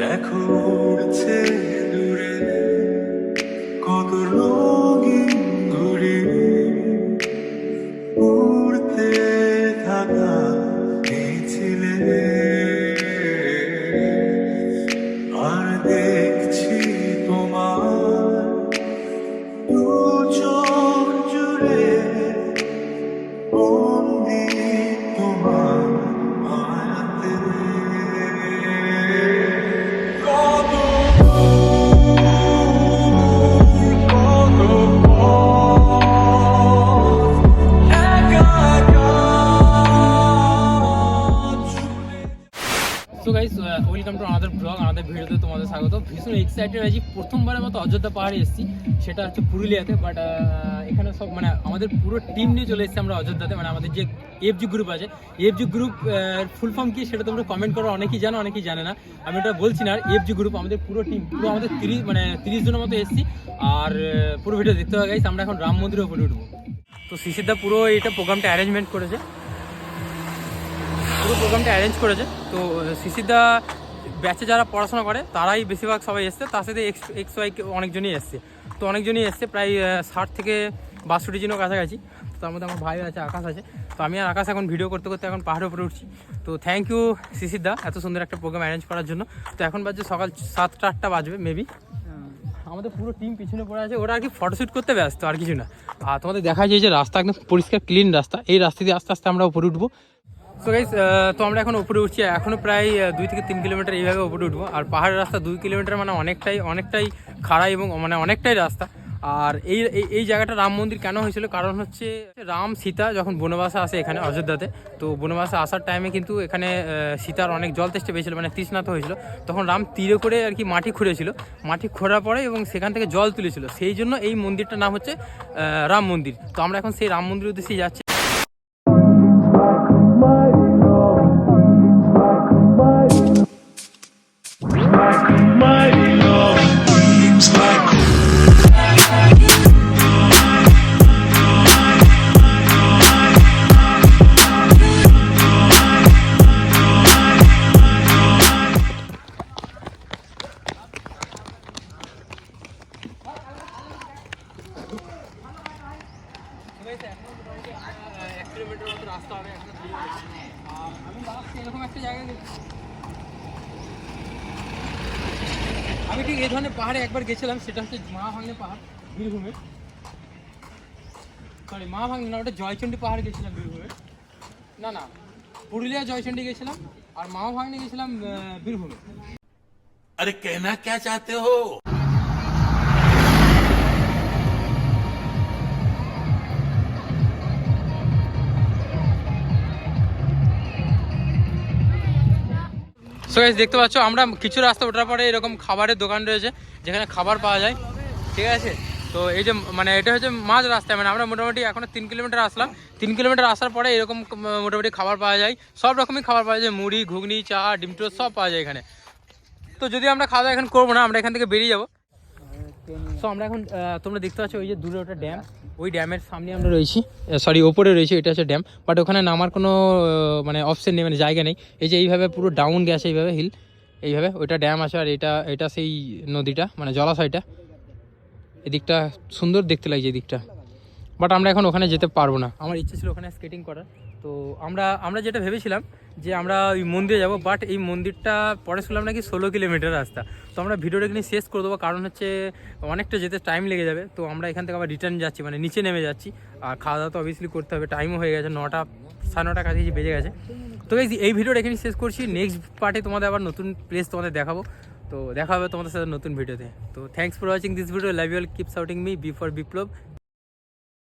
দেখো উড়ছে দূরে, কত রঙিন ঘুড়ি উড়তে থাকা এই আর দেখছি তোমার চোখ জুড়ে বন্দি তোমার। So guys welcome to another blog another ভিডিওতে তোমাদের স্বাগত। ভীষণ এক্সাইটেড আছি প্রথমবারের মতো অযোধ্যা পাহাড়ে এসেছি। সেটা হচ্ছে পুরুলিয়াতে বাট এখানে সব মানে আমাদের পুরো টিম নিয়ে চলে এসেছি আমরা অযোধ্যাতে। মানে আমাদের যে এফজি গ্রুপ আছে এফজি গ্রুপ ফুল ফর্ম কি সেটা তোমরা কমেন্ট করো। অনেকেই জানো, অনেকেই জানে না। আমি এটা বলছি না, আর এফজি গ্রুপ আমাদের পুরো টিম পুরো আমাদের তিরিশ মানে তিরিশ জনের মতো এসেছি। আর পুরো ভিডিও দেখতে হবে গাইস আমরা এখন রাম মন্দিরের উপরে উঠবো। তো শিশিরদা পুরো এটা প্রোগ্রামটা অ্যারেঞ্জমেন্ট করেছে। পুরো প্রোগ্রামটা অ্যারেঞ্জ করেছে। তো সিসিদা ব্যাচে যারা পড়াশোনা করে, তারাই বেশিরভাগ সবাই এসছে। তার সাথে এক্স এক্স ওয়াই অনেকজনই এসছে। তো অনেকজনই এসছে, প্রায় ষাট থেকে বাষট্টি জনের কাছাকাছি। তো তার মধ্যে আমার ভাই আছে, আকাশ আছে। তো আমি আর আকাশ এখন ভিডিও করতে করতে এখন পাহাড়ের উপরে উঠছি। তো থ্যাংক ইউ সিসিদা এত সুন্দর একটা প্রোগ্রাম অ্যারেঞ্জ করার জন্য। তো এখন বাজছে সকাল সাতটা, আটটা বাজবে মেবি আমাদের পুরো টিম পিছনে পড়ে আছে। ওরা আর কি ফটোশ্যুট করতে ব্যস্ত, আর কিছু না। আর তোমাদের দেখা যায় যে রাস্তা একদম পরিষ্কার ক্লিন রাস্তা। এই রাস্তা দিয়ে আস্তে আস্তে আমরা উপরে উঠবো। সো গাইস তো আমরা এখন উপরে উঠছি। এখনও প্রায় দুই থেকে তিন কিলোমিটার এইভাবে উপরে উঠবো। আর পাহাড়ের রাস্তা দুই কিলোমিটার মানে অনেকটাই অনেকটাই খাড়া এবং মানে অনেকটাই রাস্তা। আর এই, এই- জায়গাটা রাম মন্দির কেন হয়েছিল? কারণ হচ্ছে, রাম সীতা যখন বনবাসে আসে এখানে অযোধ্যাতে, তো বনবাসে আসার টাইমে কিন্তু এখানে সীতার অনেক জল তেষ্টা পেয়েছিল মানে তৃষ্ণাত হয়েছিল। তখন রাম তীরে করে আর কি মাটি খুঁড়েছিল। মাটি খোঁড়ার পরে এবং সেখান থেকে জল তুলেছিল। সেই জন্য এই মন্দিরটার নাম হচ্ছে রাম মন্দির। তো আমরা এখন সেই রাম মন্দিরের উদ্দেশ্যে যাচ্ছি। আমি এরকম একটা জায়গায় আমি ঠিক এই ধরনের পাহাড়ে একবার গেছিলাম সেটা হচ্ছে মা ভাঙনে পাহাড় বীরভূমে। সরি মা ভাঙনে না ওটা জয়চণ্ডী পাহাড় গেছিলাম বীরভূমে। না না পুরুলিয়া জয়চণ্ডী গেছিলাম আর মা ভাঙনে গেছিলাম বীরভূমে। আরে কেনা কে চাতে হো? সো গাইস দেখতে পাচ্ছ, আমরা কিছু রাস্তা ওঠার পরে এরকম খাবারের দোকান রয়েছে, যেখানে খাবার পাওয়া যায়। ঠিক আছে? তো এই যে মানে এটা হচ্ছে মাঝ রাস্তায় মানে আমরা মোটামুটি এখনও তিন কিলোমিটার আসলাম। তিন কিলোমিটার আসার পরে এরকম মোটামুটি খাবার পাওয়া যায়। সব রকমই খাবার পাওয়া যায়, মুড়ি, ঘুগনি, চা, ডিম, টোস্ট সব পাওয়া যায় এখানে। তো যদি আমরা খাওয়া দাওয়া এখন করব না, আমরা এখান থেকে বেরিয়ে যাব। সো আমরা এখন তোমরা দেখতে পাচ্ছ, ওই যে দূরে ওটা ড্যাম ওই ড্যামের সামনে আমরা রয়েছি। সরি ওপরে রয়েছি, এটা হচ্ছে ড্যাম। বাট ওখানে নামার কোনো মানে অপশন নেই মানে জায়গা নেই। এই যে এইভাবে পুরো ডাউন গেছে, এইভাবে হিল এইভাবে। ওইটা ড্যাম আছে আর এটা এটা সেই নদীটা মানে জলাশয়টা। এদিকটা সুন্দর দেখতে লাগছে, এদিকটা। বাট আমরা এখন ওখানে যেতে পারব না। আমার ইচ্ছে ছিল ওখানে স্কেটিং করার। তো আমরা আমরা যেটা ভেবেছিলাম যে আমরা ওই মন্দিরে যাব বাট এই মন্দিরটা পরে শুনলাম নাকি ষোলো কিলোমিটার রাস্তা। তো আমরা ভিডিওটা এখানে শেষ করে দেবো কারণ হচ্ছে অনেকটা যেতে টাইম লেগে যাবে। তো আমরা এখান থেকে আবার রিটার্ন যাচ্ছি মানে নিচে নেমে যাচ্ছি। আর খাওয়া দাওয়া তো অবভিয়াসলি করতে হবে টাইমও হয়ে গেছে নটা সাড়ে নটা কাছাকাছি বেজে গেছে। তো guys, এই ভিডিওটা এখানে শেষ করছি। নেক্সট পার্টে তোমাদের আবার নতুন প্লেস তোমাদের দেখাবো। তো দেখা হবে তোমাদের সাথে নতুন ভিডিওতে। তো thanks for watching this video love you all keep supporting me B for Biplob